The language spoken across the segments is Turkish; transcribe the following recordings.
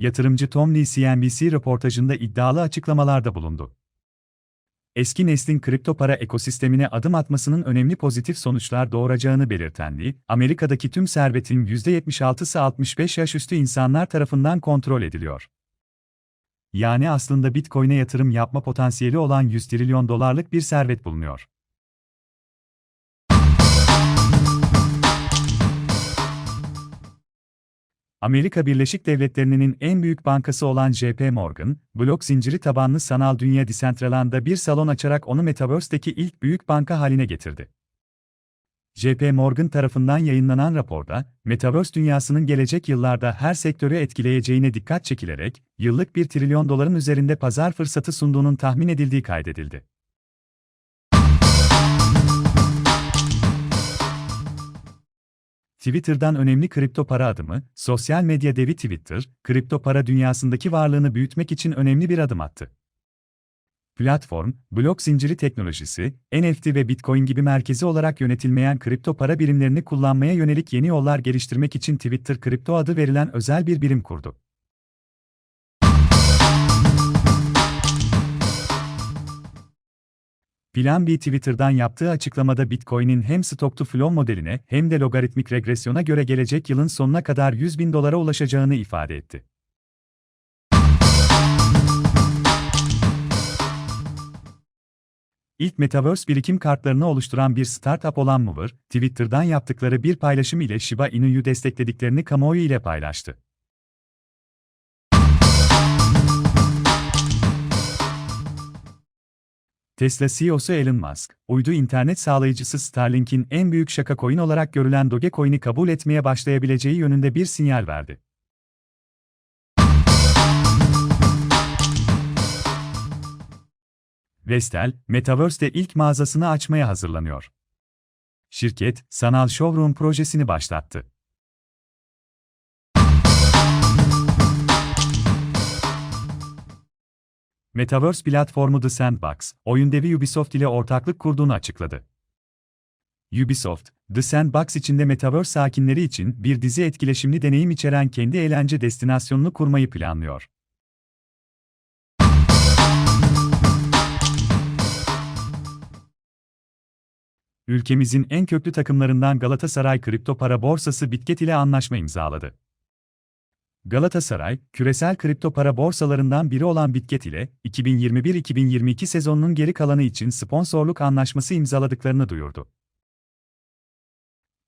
yatırımcı Tom Lee CNBC röportajında iddialı açıklamalarda bulundu. Eski neslin kripto para ekosistemine adım atmasının önemli pozitif sonuçlar doğuracağını belirten Lee, Amerika'daki tüm servetin %76'sı 65 yaş üstü insanlar tarafından kontrol ediliyor. Yani aslında Bitcoin'e yatırım yapma potansiyeli olan 100 trilyon dolarlık bir servet bulunuyor. Amerika Birleşik Devletleri'nin en büyük bankası olan JP Morgan, blok zinciri tabanlı sanal dünya Decentraland'da bir salon açarak onu Metaverse'deki ilk büyük banka haline getirdi. JP Morgan tarafından yayınlanan raporda, Metaverse dünyasının gelecek yıllarda her sektörü etkileyeceğine dikkat çekilerek, yıllık 1 trilyon doların üzerinde pazar fırsatı sunduğunun tahmin edildiği kaydedildi. Twitter'dan önemli kripto para adımı, sosyal medya devi Twitter, kripto para dünyasındaki varlığını büyütmek için önemli bir adım attı. Platform, blok zinciri teknolojisi, NFT ve Bitcoin gibi merkezi olarak yönetilmeyen kripto para birimlerini kullanmaya yönelik yeni yollar geliştirmek için Twitter Kripto adı verilen özel bir birim kurdu. Plan B Twitter'dan yaptığı açıklamada Bitcoin'in hem stock to flow modeline hem de logaritmik regresyona göre gelecek yılın sonuna kadar 100 bin dolara ulaşacağını ifade etti. İlk Metaverse birikim kartlarını oluşturan bir startup olan Mover, Twitter'dan yaptıkları bir paylaşım ile Shiba Inu'yu desteklediklerini kamuoyu ile paylaştı. Tesla CEO'su Elon Musk, uydu internet sağlayıcısı Starlink'in en büyük şaka coin olarak görülen Dogecoin'i kabul etmeye başlayabileceği yönünde bir sinyal verdi. Vestel, Metaverse'de ilk mağazasını açmaya hazırlanıyor. Şirket, sanal showroom projesini başlattı. Metaverse platformu The Sandbox, oyun devi Ubisoft ile ortaklık kurduğunu açıkladı. Ubisoft, The Sandbox içinde Metaverse sakinleri için bir dizi etkileşimli deneyim içeren kendi eğlence destinasyonunu kurmayı planlıyor. Ülkemizin en köklü takımlarından Galatasaray Kripto Para Borsası Bitget ile anlaşma imzaladı. Galatasaray, küresel kripto para borsalarından biri olan Bitget ile 2021-2022 sezonunun geri kalanı için sponsorluk anlaşması imzaladıklarını duyurdu.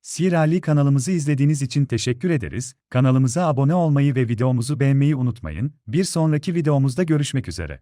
Sir kanalımızı izlediğiniz için teşekkür ederiz. Kanalımıza abone olmayı ve videomuzu beğenmeyi unutmayın. Bir sonraki videomuzda görüşmek üzere.